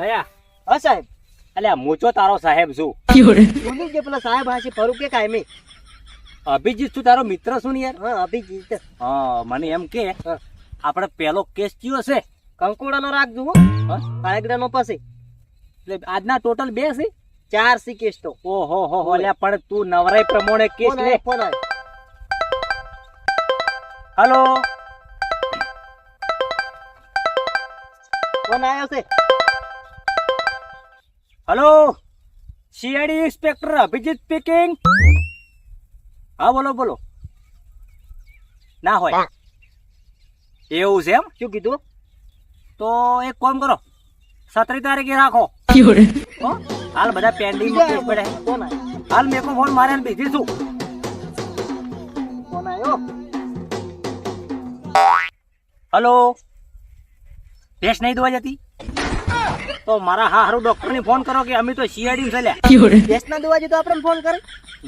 દયા હા સાહેબ. અલ્યા મૂચો તારો સાહેબ છું. ભૂલી ગયો પેલા સાહેબ હાસી ફરું કે કાયમી અભિજીત છું તારો મિત્ર શું ને યાર? હા અભિજીત. હા મને એમ કે આપણે પેલો કેસ કયો છે? કંકોડાનો રાખજો હો. કાયગડાનો પાસે એટલે આજના ટોટલ બે છે? ચાર સી કેસ તો. ઓહો હો હો અલ્યા પણ તું નવરાઈ પ્રમાણે કેસ લે. ફોન આવ્યો. હલો? ફોન આવ્યો છે? Hello CID inspector Abhijeet speaking હા બોલો બોલો ના હોય એવું છે એમ શું કીધું તો એક કામ કરો સત્રી તારીખે રાખો હો? હાલ બધા પેન્ડિંગ કેસ પડે ફોન આવ્યો હાલ મેં કો ફોન મારે બીજી છું ફોન આવ્યો હલો ટેસ્ટ નહીં દવા જતી તો મારા હા હારું ડોક્ટર ને ફોન કરો કે અમે તો શિયાળી છે ભેંસ ના દવા તો આપણે ફોન કરે.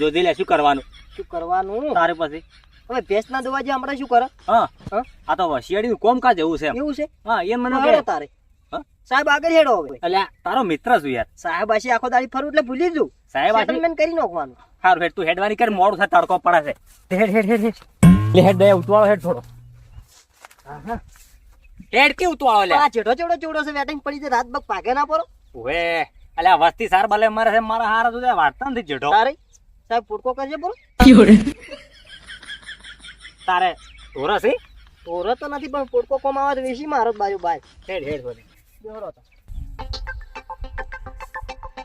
જોધી લે શું કરવાનું? શું કરવાનું? તારે પછી. હવે ભેંસના દવાજી આપણે શું કરે? હા. હા? આ તો શિયાળી નું કોમ કાજ એવું છે એવું છે? હા એમ મને કહે. તારે. સાહેબ આગળ હેડો હવે. એટલે તારો મિત્ર છું યાર. સાહેબ આશી આખો દાડી ફરું એટલે ભૂલી જઉં. સાહેબ આશી મેં કરી નાખવાનું. હારું હેડ તું હેડવાની કર મોડું થાય તડકો પડે છે. હેડ હેડ હેડ હેડ. લે હેડ દે ઉતવાળો હેડ થોડો. હેડ કે ઉતવાળો લે? આ જેડો જેડો ચેડો છે વેટિંગ પડી છે રાત બક પાકે ના પડો. ઓએ અલ્યા વસ્તી સાર ભલે મારે છે મારા હારા તું વાર્તા નથી જેડો તારે? સાહેબ પુડકો કરજે બોલો. તારે ઓરો છે? ઓરો તો નથી પણ પુડકો કોમ આવે તો વેસી મારો બાજુ બાય. હેડ હેડ બોલે. જોરો તો.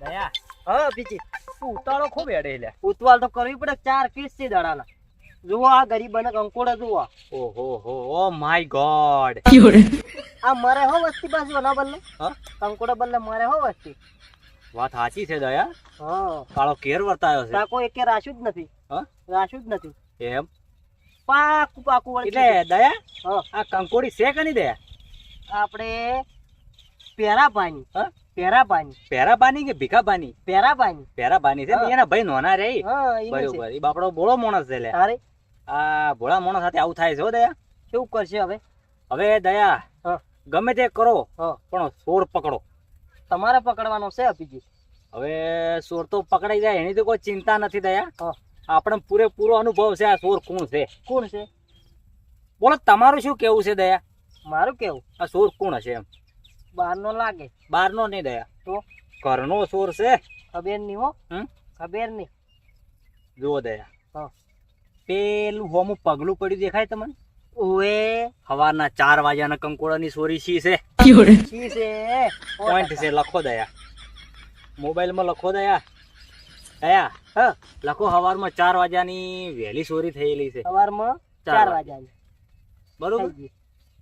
દયા. હા બીજી. તું ઉતાળો ખૂબ હેડે લે. ઉતવાલ તો કરવી પડે ચાર કેસ છે દાડાના. જુઓ આ ગરીબ અને કંકોડા જુઓ. ઓહો હો ઓ માય ગોડ. આ મારે હો વસ્તી પાછી ના બદલે હા? કંકોડા બદલે મારે હો વસ્તી. વાત સાચી છે દયા. હા. કાળો કેર વર્તાયો છે. તાકો એકે રાશું જ નથી. હા? રાશું જ નથી. એમ? પાકું પાકું વળી એટલે દયા હા. આ કંકોડી છે કે નહીં દયા? આપણે પેરા પાણી હા? પેરા પાણી પેરા પાણી કે ભીખા પાણી પેરા પાણી પેરા પાણી છે એના ભાઈ નોના રે. બરોબર. એ બાપડો બોળો માણસ છે લે. અરે આ ભોળા માણસ સાથે આવું થાય છે હો દયા. કેવું કરશે હવે? હવે દયા ગમે તે કરો પણ સોર પકડો. તમારે પકડવાનો છે અભિજીત? હવે સોર તો પકડાઈ જાય એની તો કોઈ ચિંતા નથી દયા. આપણે પૂરેપૂરો અનુભવ છે આ સોર કોણ છે? કોણ છે? બોલો તમારું શું કેવું છે દયા? મારું કેવું? આ સોર કોણ હશે એમ? બહારનો લાગે. બહારનો નહીં દયા. તો? ઘરનો સોર છે. ખબર નહીં હો. ખબર નહીં જુઓ દયા. હા. પેલું હોમું પગલું પડ્યું દેખાય તમને? ઓએ હવાના ચાર વાગ્યાના કંકોડાની સોરી શી છે? છી છે? પોઈન્ટ છે લખો દયા. મોબાઈલમાં લખો દયા. દયા હા લખો સવારમાં ચાર વાગ્યાની વહેલી સોરી થયેલી છે. સવારમાં ચાર ચાર વાગ્યા. બરોબર?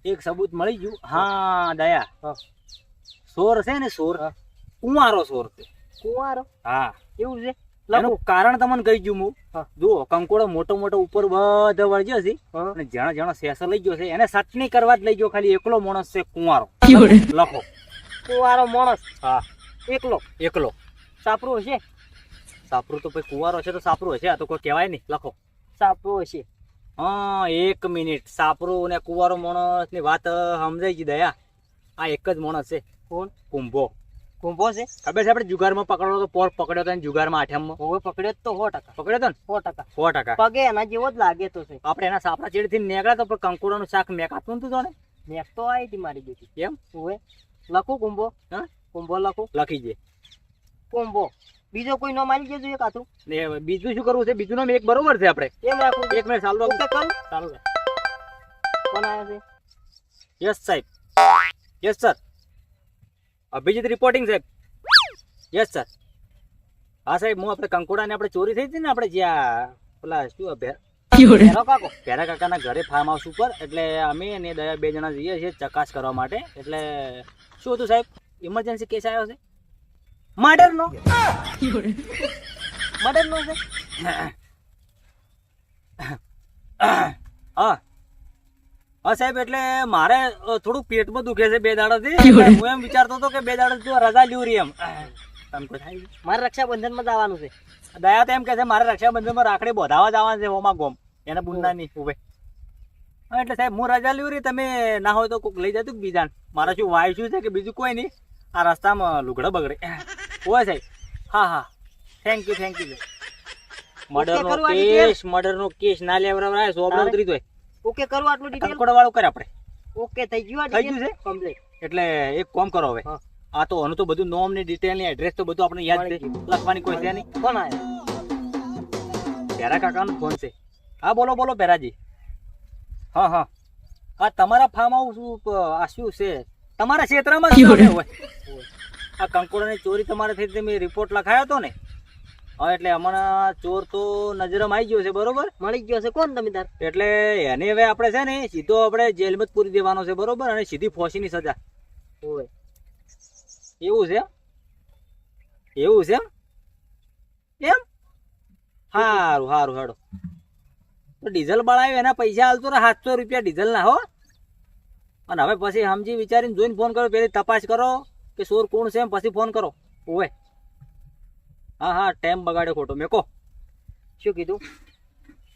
એક સબૂત મળી ગયું. હા દયા. હા. સોર છે ને સોર કુંવારો સોર છે. કુંવારો? હા. એવું છે? એનું કારણ તમને કહી ગયું હું. જુઓ કંકોડો મોટો મોટો ઉપર બધો વળગ્યો છે. અને જ્યાં જ્યાં સેસર લઈ ગયો છે. એને સટની કરવા જ લઈ ગયો ખાલી. એકલો માણસ છે કુંવારો. લખો. કુંવારો માણસ. હા. એકલો. એકલો. સાપરું હશે સાપરું તો ભાઈ કુંવારો છે તો સાપરું હશે આ તો કોઈ કહેવાય નહીં. લખો. સાપરું હશે હા એક મિનિટ. સાપરું ને કુંવારો માણસની વાત સમજાઈ ગઈ દયા. આ એક જ માણસ છે. કોણ? કુંભો. કુંભો છે? ખબર છે આપણે જુગારમાં પકડો તો પોર પકડ્યો હતો જુગારમાં આઠમમાં? હવે પકડ્યો તો સો ટકા. પકડ્યો ને? સો ટકા. સો ટકા. પગે એના જેવો જ લાગે તો છે. આપણે એના સાપડા ચેડથી નીકળ્યા તો પણ કંકોડાનું શાક મેકાતું હતું તો ને મેક તો આવી હતી મારી બેટી. કેમ હવે લખું કુંભો. હા? કુંભો લખું. લખી દે. કુંભો. બીજો કોઈ નો મારી જજો એક આતું ને બીજું શું કરવું છે? બીજું નામ એક બરોબર છે આપણે. કેમ રાખું એક મિનિટ ચાલુ રાખું. કરું ચાલુ કોણ આવ્યા છે? યસ સાહેબ. Yes sir. અભિજીત રિપોર્ટિંગ સાહેબ યસ સર હા સાહેબ હું આપણે કંકોડાને આપણે ચોરી થઈ હતી ને આપણે જ્યાં પેલા શું કાકો? ભેરા કાકાના ઘરે ફાર્મ હાઉસ ઉપર એટલે અમે અને દયા બે જણા જઈએ છીએ ચકાસ કરવા માટે. એટલે શું હતું સાહેબ? ઇમરજન્સી કેસ આવ્યો છે? મર્ડરનો મદદ નો છે? હા. હા સાહેબ એટલે મારે થોડું પેટમાં દુખે છે બે દાડાથી. હું એમ વિચારતો હતો કે બે દાડા રજા લેવું રહી એમ. મારે રક્ષાબંધનમાં જવાનું છે. દયા તો એમ કે છે મારે રક્ષાબંધનમાં રાખડી બોધાવા જવાનું છે હોમાં ગોમ. એને બુંદાની ઉભે. હા એટલે સાહેબ હું રજા લેવું રહી તમે ના હોય તો કોઈક લઈ જતું બીજા મારા શું વાય શું છે કે બીજું કોઈ નહીં. આ રસ્તામાં લુગડા બગડે. હોય સાહેબ. હા હા. Thank you thank you murder નો કરવા detail? કેસ મર્ડર નો કેસ ના લેવડાવરાય સોબડો ઉતરી દોય ઓકે કરો આટલું ડિટેલ કોડ વાળું કરે આપણે. ઓકે થઈ ગયું થઈ ગયું છે? કમ્પ્લીટ એટલે એક કોમ કરો હવે. આ તો અનુ તો બધું નોમની ડિટેલ ને એડ્રેસ તો બધું આપણે યાદ લખવાની કોઈ છે નહીં. કોણ આવ્યો પેરા કાકાનો ફોન છે. હા બોલો બોલો પેરાજી. હા હા. આ તમારા ફાર્મ હાઉસ આ શું છે? તમારા ક્ષેત્રમાં શું હોય. આ કંકોડાની ચોરી તમારે થઈ તમે રિપોર્ટ લખાયો હતો ને? હા એટલે હમણાં ચોર તો નજરમાં આવી ગયો છે બરોબર? મળી ગયો છે. કોણ તમે તાર? એટલે એને હવે આપણે છે ને સીધો આપણે જેલમાં જ પૂરી દેવાનો છે બરોબર? અને સીધી ફોસીની સજા. હોય એવું છે એમ? એવું છે એમ? એમ? સારું સારું હેડો તો ડીઝલ બળાવ્યું એના પૈસા હાલતો ને સાતસો રૂપિયા ડીઝલ ના હો. અને હવે પછી સમજી વિચારીને જોઈને ફોન કરો પેલી તપાસ કરો કે ચોર કોણ છે એમ પછી ફોન કરો. ઓવે હા હા ટાઈમ બગાડ્યો ખોટો. મેકો શું કીધું?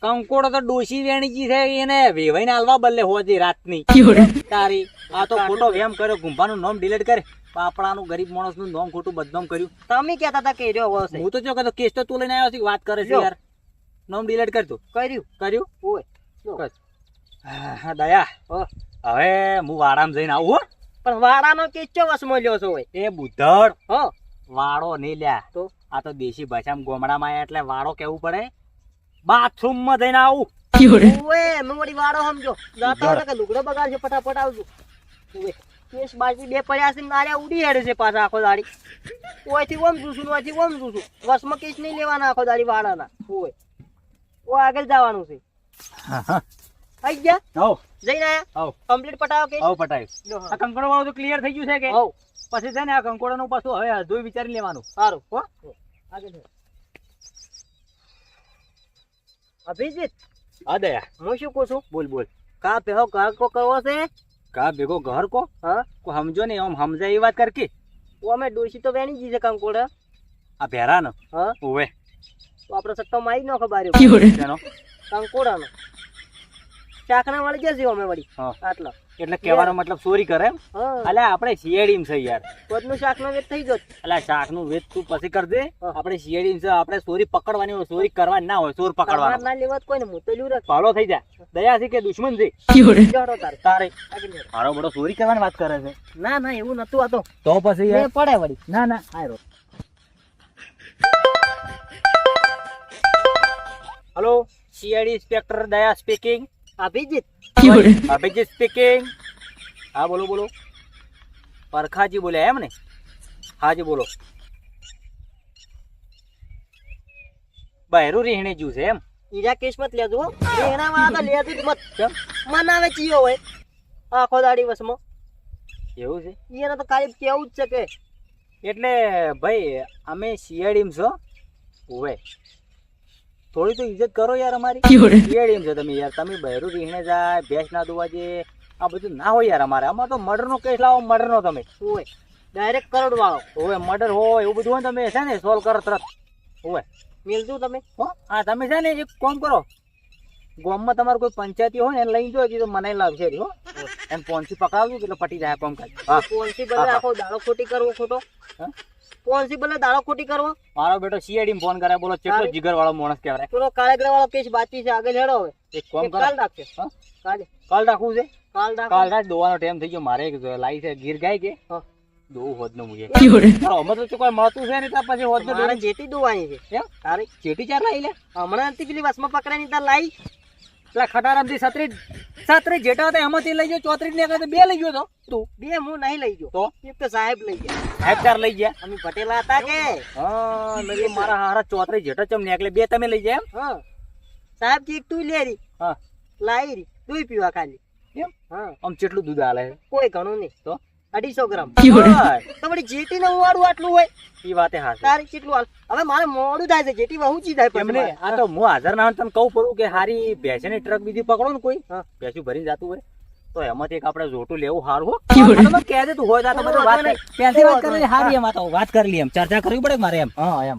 કંકોડ તો ડોશી વેણીજી છે એને વેવાઈને હાલવા બદલે હોતી રાતની. તારી આ તો ખોટો વેમ કર્યો ગુંભાનું નામ ડિલીટ કરે. પાપડાનું ગરીબ માણસનું નામ ખોટું બદનામ કર્યું. તમે કહેતા હતા કે રહ્યો હશે હું તો જો કહેતો કેસ તો તું લઈને આવ્યો છે વાત કરે છે યાર. નામ ડિલીટ કરતો કર્યું. કર્યું? ઓય હા, હા, દયા. હવે હું વાડામાં જઈને આવું હો. પણ વાડાનો કેસ ચો વસમાં લ્યો છો એ બુધડ હો. વાડો નહીં લ્યા. તો? આ તો દેશી ભાષામાં ગોમડામાં આયા એટલે વાળો કેવું પડે? બાથરૂમમાં જઈને આવું. ઓય મેં વળી સમજો. જાતા કે લુગડો બગાડશે ફટાફટ આવજો. ઓય કેસ બાકી બે પડ્યા છે ને ઉડી હેડે છે પાછા આખો દાડી. ઓયથી ઓમ ઓયથી વસમાં કેસ નહીં લેવાના આખો દાડી વાળાના. ઓય ઓ આગળ જવાનું છે. આઈ ગયા? હવ જઈને આયા? કમ્પ્લીટ પટાવો કે? પટાયું આ વાળું તો ક્લિયર થઈ ગયું છે કે? પછી છે ને આ કંકોડાનું પાછું હવે અધોય વિચારી લેવાનું. સારું હો. આગળ અભિજીત હા દયા. હું શું કહું છું? બોલ બોલ. કા પેહો ઘર કો કરવો છે? કા ભેગો ઘર કો? હા. કો સમજો ને આમ સમજાય એ વાત કર કે. ઓ અમે ડોશી તો વેણી જી છે કંકોડા. આ ભેરાનો? હા. ઓવે. તો આપણે સટ્ટો મારી નાખો બારી કંકોડા કંકોડાનો. ચાકણા વાળી જશે અમે વળી. હા. આટલા. એટલે કહેવાનો મતલબ ચોરી કરે અલ્યા આપણે સીઆઈડી છે યાર. પોતનું શાકનો વેત થઈ ગયો અલ્યા શાકનું વેચ તું પછી કરજે આપણે સીઆઈડી છે આપણે ચોરી પકડવાની હોય ચોરી કરવાની ના હોય ચોર પકડવાનો. ના લેવા કોઈ ને હું તો લ્યું રાખ. ભાલો થઈ જાય દયા છે કે દુશ્મન છે. તારે. મારો બડો ચોરી કરવાની વાત કરે છે. ના ના એવું નતું આતો તો તો પછી પડે વળી. ના ના. આયરો hello શિયાળી inspector Daya speaking Abhijeet. Abhijeet speaking હા બોલો બોલો. પરખાજી બોલ્યા એમ ને? હાજી બોલો. બહેરું રીહણી જ્યુ છે એમ? ઈજા કિસ્મત મત લેજો હો. એના વાળા તો લેતું જ મત. મનાવે ચીયો હોય. આખો દાડી વસમો. એવું છે? એને તો ખાલી કેવું જ છે કે. એટલે ભાઈ અમે સીઆઈડીમ છો. ઓવે થોડી તો ઇજ્જત કરો યાર અમારી. સીઆઈડીમ છે તમે યાર. તમે બહેરું રીહણે જાય ભેંસ ના દોવા જે આ બધું ના હોય યાર અમારે. અમારે તો મર્ડરનો કેસ લાવો મર્ડરનો તમે. હોય ડાયરેક્ટ કરોડ વાળો ઓવે મર્ડર હોય એવું બધું હોય તમે છે ને સોલ્વ કરો તરત. ઓવે મિલજો તમે. હો હા તમે છે ને એક કોમ કરો. ગામમાં તમારું કોઈ પંચાયતી હોય ને એને લઈ જો તો મને લાવશે હો. એમ પોન્સી પકડાવજો એટલે પટી જાય કોમ કાજ પોન્સી હા. આખો દાડો ખોટી કરવો ખોટો. હા? પોન્સી દાડો ખોટી કરવો મારો બેટો સીઆઈડી ફોન કરે બોલો કેટલો જીગર વાળો માણસ કહેવાય. પેલો કાળેગરા વાળો કેસ બાકી છે આગળ હેડો હવે. એક કોમ કર. કાલ રાખશે કાલે. કાલ રાખવું છે? કાલ રાખ. કાલ રાત દોવાનો ટાઈમ થઈ ગયો. મારે એક લાઈ છે ગીર ગાય કે? હા. દોવું હોદ મુજે તો કોઈ મળતું છે ને ત્યાં પછી હોદ જેટી દોવાની છે. તારે? ચેટી ચાર લાઈ લે. હમણાં પેલી વસમાં પકડાની તાર લાઈ. પેલા ખટારામથી છત્રીસ છત્રીસ જેટા હતા એમાંથી લઈ ગયો ચોત્રીસ ને આગળ બે લઈ ગયો તો. તું? બે હું નહીં લઈ ગયો. તો? એક તો સાહેબ લઈ ગયા. સાહેબ ચાર લઈ ગયા? અમે પટેલા હતા કે? હા મેં મારા હારા ચોત્રીસ જેટા ચમ ને એટલે બે તમે લઈ જાય એમ? હા. સાહેબ કી તું લે રી. હા. લાઈ રી. તું પીવા ખાલી. એમ? હા. આમ કેટલું દૂધ આલે કોઈ ઘણું નહીં. તો? અઢીસો ગ્રામ. હા, જેટી ને વાળું આટલું હોય? ઈ વાતે હાચી. તારી કેટલું હાલ? હવે મારે મોડું થાય છે જેટી વહુચી થાય આ તો હું હાજર ના તને કહું પડું કે હારી ભેંસની ટ્રક બીજી પકડો ને કોઈ. ભેંસું ભરીને જતું હોય. તો એમાંથી એક આપણે જોટું લેવું સારું હો. તમે કહેજે તું હોય તો વાત કરી- વાત કરી હારી એમ આ તો વાત કરી લી એમ. ચર્ચા કરવી પડે મારે એમ? હા એમ.